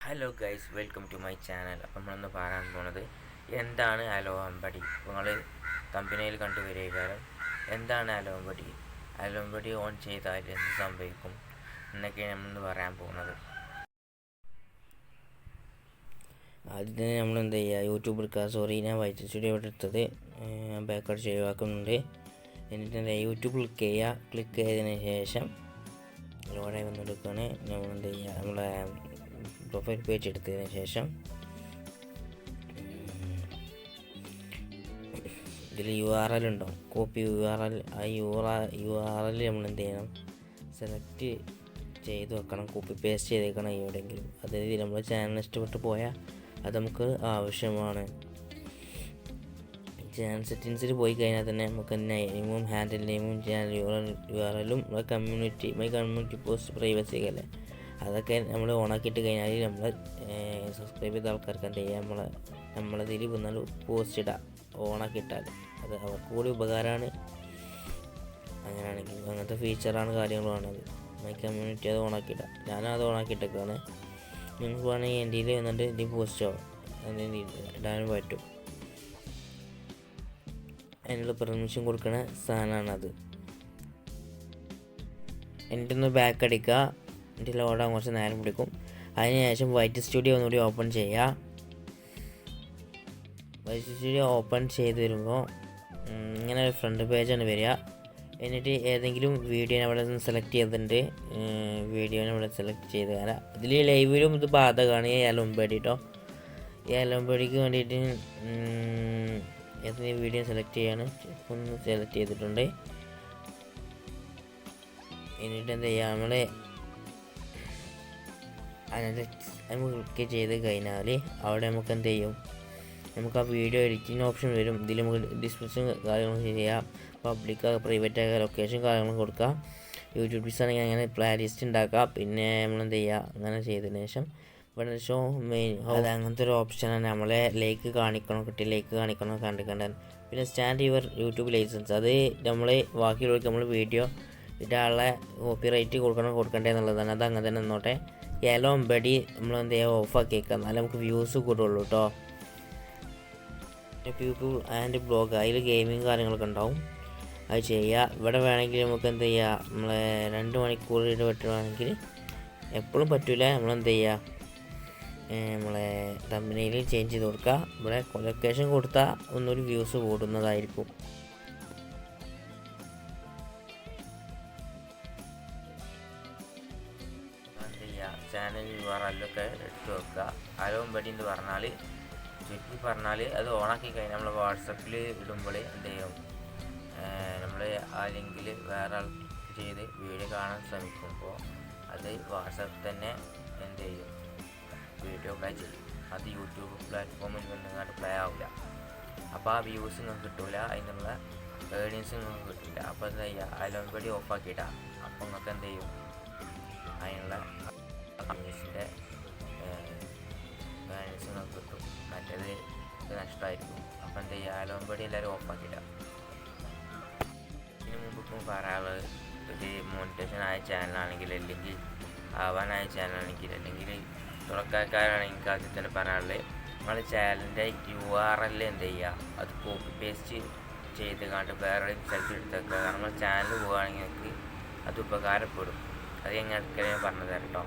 Hello guys welcome to my channel അപ്പം നമ്മളൊന്ന് പറയാൻ പോണത് എന്താണ് അലോ അമ്പടി നിങ്ങൾ കമ്പനിയിൽ കണ്ടുവരികയും എന്താണ് അലോ അമ്പടി അലോ അമ്പടി ഓൺ ചെയ്താൽ എന്ത് സംഭവിക്കും? എന്നൊക്കെയാണ് നമ്മളൊന്ന് പറയാൻ പോകുന്നത് ആദ്യം തന്നെ നമ്മൾ എന്താ ചെയ്യുക യൂട്യൂബ് എടുക്കുക സോറി ഞാൻ വൈറ്റ് സ്റ്റുഡിയോ എടുത്തത് ബാക്കഡ് ഒഴിവാക്കുന്നുണ്ട്. എന്നിട്ട് എന്താ യൂട്യൂബ് ക്ലിക്ക് ചെയ്യുക. ക്ലിക്ക് ചെയ്തതിന് ശേഷം ലോഡായി വന്നെടുക്കുകയാണ് നമ്മൾ എന്ത് ചെയ്യുക നമ്മളെ പ്രൊഫൈൽ പേജ് എടുത്തതിന് ശേഷം ഇതിൽ യു ആർ എൽ ഉണ്ടാവും കോപ്പി യു ആർ എൽ ആ U R U R L നമ്മൾ എന്ത് ചെയ്യണം? സെലക്ട് ചെയ്ത് വെക്കണം. കോപ്പി പേസ്റ്റ് ചെയ്തേക്കണം എവിടെയെങ്കിലും. അതായത് നമ്മൾ ചാനൽ ഇഷ്ടപ്പെട്ട് പോയാൽ അത് നമുക്ക് ആവശ്യമാണ്. ചാനൽ സെറ്റിങ്സിൽ പോയി കഴിഞ്ഞാൽ തന്നെ നമുക്ക് നെയിമും ഹാൻഡിൽ നെയിമും ചാനൽ യു ആർ എല്ലും community my community post privacy ഒക്കെ അല്ലേ? അതൊക്കെ നമ്മൾ ഓണാക്കിയിട്ട് കഴിഞ്ഞാൽ നമ്മൾ സബ്സ്ക്രൈബ് ചെയ്ത ആൾക്കാർക്ക് എന്ത് ചെയ്യുക നമ്മളെ നമ്മളതിൽ വന്നാൽ പോസ്റ്റ് ഇടാം ഓണാക്കിയിട്ടാൽ. അത് അവർക്ക് കൂടി ഉപകാരമാണ്. അങ്ങനെയാണെങ്കിൽ അങ്ങനത്തെ ഫീച്ചറാണ് കാര്യങ്ങളുമാണത് മൈ കമ്മ്യൂണിറ്റി അത് ഓണാക്കിയിടാം. ഞാനത് ഓണാക്കിയിട്ടൊക്കെയാണ് നിങ്ങൾക്ക് വേണമെങ്കിൽ എന്റെ വന്നിട്ട് ഇതിൽ ആവും അതിന് ഇടാനും പറ്റും. അതിനുള്ള പെർമിഷൻ കൊടുക്കുന്ന സാധനമാണത് എന്നിട്ടൊന്ന് ബാക്ക് അടിക്കുക എന്നിട്ട് ലോഡാൻ കുറച്ച് നേരം പിടിക്കും. അതിനുശേഷം വൈറ്റ് സ്റ്റുഡിയോ ഒന്നുകൂടി ഓപ്പൺ ചെയ്യുക വൈറ്റ് സ്റ്റുഡിയോ ഓപ്പൺ ചെയ്ത് വരുമ്പോൾ ഇങ്ങനെ ഒരു ഫ്രണ്ട് പേജാണ് വരിക. എന്നിട്ട് ഏതെങ്കിലും വീഡിയോനെ അവിടെ നിന്ന് സെലക്ട് ചെയ്തിട്ടുണ്ട്. വീഡിയോനെ അവിടെ സെലക്ട് ചെയ്ത് തരാം. ഇതിൽ ലൈവിലും ഇത് ബാധകമാണ് ഈ എലമ്പേടി കേട്ടോ ഈ എലമ്പേടിക്ക് വേണ്ടിയിട്ട് ഏതെങ്കിലും വീഡിയോ സെലക്ട് ചെയ്യാണ്. ഒന്ന് സെലക്ട് ചെയ്തിട്ടുണ്ട്. എന്നിട്ട് എന്താ ചെയ്യുക നമ്മൾ അനലിറ്റിക്സ് നമ്മൾ ക്ലിക്ക് ചെയ്ത് കഴിഞ്ഞാൽ അവിടെ നമുക്ക് എന്ത് ചെയ്യും? നമുക്ക് ആ വീഡിയോ എഡിറ്റിംഗ് ഓപ്ഷൻ വരും. ഇതിൽ നമുക്ക് ഡിസ്ക്രിപ്ഷൻ കാര്യങ്ങൾ ചെയ്യാം. പബ്ലിക് പ്രൈവറ്റ് ആയ ലൊക്കേഷൻ കാര്യങ്ങൾ കൊടുക്കാം. യൂട്യൂബ് ആണെങ്കിൽ അങ്ങനെ പ്ലേ ലിസ്റ്റ് ഉണ്ടാക്കാം. പിന്നെ നമ്മൾ എന്ത് ചെയ്യുക അങ്ങനെ ചെയ്തതിന് ശേഷം ഇവിടെ ഷോ മെയിൻ അത് അങ്ങനത്തെ ഒരു ഓപ്ഷനാണ് നമ്മളെ ലേക്ക് കാണിക്കണം കിട്ടി ലേക്ക് കാണിക്കണം കണ്ടിക്കണ്ടത് പിന്നെ സ്റ്റാൻഡ് യുവർ യൂട്യൂബ് ലൈസൻസ് അത് നമ്മൾ ബാക്കിയുള്ളവർക്ക് നമ്മൾ വീഡിയോ ഇടാനുള്ള കോപ്പി റൈറ്റ് കൊടുക്കണം കൊടുക്കണ്ടേ എന്നുള്ളതാണ്. അത് അങ്ങനെ തന്നെ നിന്നോട്ടെ. യെല്ലോ ബഡി നമ്മൾ എന്ത് ചെയ്യുക ഓഫാക്കി വെക്കുക എന്നാലേ നമുക്ക് വ്യൂസ് കൂടുള്ളൂ കേട്ടോ പീപ്പിൾ ആൻഡ് ബ്ലോഗ് അതിൽ ഗെയിമിങ് കാര്യങ്ങളൊക്കെ ഉണ്ടാവും. അത് ചെയ്യുക ഇവിടെ വേണമെങ്കിൽ നമുക്ക് എന്ത് ചെയ്യുക നമ്മളെ രണ്ട് മണിക്കൂർ ഇടപെട്ടുവാണെങ്കിൽ എപ്പോഴും പറ്റില്ല നമ്മളെന്ത് ചെയ്യുക ഏർ നമ്മളെ തമ്മിനയിൽ ചേഞ്ച് ചെയ്ത് കൊടുക്കുക ഇവിടെ ലൊക്കേഷൻ കൊടുത്താൽ ഒന്നൊരു വ്യൂസ് കൂടുന്നതായിരിക്കും. എന്ത് ചെയ്യുക ചാനൽ യു ആർ വെക്കുക. എടുത്ത് വെക്കുക അലോമ്പടി എന്ന് പറഞ്ഞാൽ ചുരുക്കി പറഞ്ഞാൽ അത് ഓണാക്കി കഴിഞ്ഞാൽ നമ്മൾ വാട്സപ്പിൽ ഇടുമ്പോൾ എന്ത് ചെയ്യും? നമ്മൾ ആ ലിങ്കിൽ വേറെ ചെയ്ത് വീഡിയോ കാണാൻ ശ്രമിക്കുമ്പോൾ അത് വാട്സപ്പ് തന്നെ പ്ലേ ചെയ്യും അത് യൂട്യൂബ് പ്ലാറ്റ്ഫോമിൽ വന്നുകൊണ്ട് പ്ലേ ആവില്ല അപ്പോൾ ആ വ്യൂസ് നിങ്ങൾക്ക് കിട്ടില്ല അതിനുള്ള ഏർണിങ്സ് നിങ്ങൾക്ക് കിട്ടില്ല അപ്പോൾ എന്താ ചെയ്യുക അലോമ്പടി ഓഫാക്കിയിട്ടാ അപ്പോൾ നിങ്ങൾക്ക് എന്ത് ചെയ്യും? അതിനുള്ള ന്യൂസിന്റെ ഏർണിങ്സ് നിങ്ങൾക്ക് കിട്ടും. മറ്റേത് നഷ്ടമായിരിക്കും. അപ്പോൾ എന്ത് ചെയ്യുക അലോമ്പടി എല്ലാവരും ഓഫാക്കിയിട്ട ഇതിനു മുമ്പ് ഇപ്പം പറയാനുള്ളത് ഒരു മോണിറ്റേഷൻ ആയ ചാനലാണെങ്കിൽ അല്ലെങ്കിൽ ആവാനായ ചാനലാണെങ്കിൽ അല്ലെങ്കിൽ തുറക്കാക്കാരാണെങ്കിൽ ആദ്യം തന്നെ പറയാനുള്ളത്. നിങ്ങൾ ചാനലിന്റെ യു ആർ എൽ എന്ത് ചെയ്യുക അത് കോപ്പി പേസ്റ്റ് ചെയ്ത് കണ്ട് വേറെ സ്ഥലത്ത് എടുത്തേക്കുക. കാരണം നിങ്ങൾ ചാനൽ പോകുകയാണെങ്കിൽ നിങ്ങൾക്ക് അത് ഉപകാരപ്പെടും. അത് ഞാൻ ഇടയ്ക്ക് പറഞ്ഞു തരാം കേട്ടോ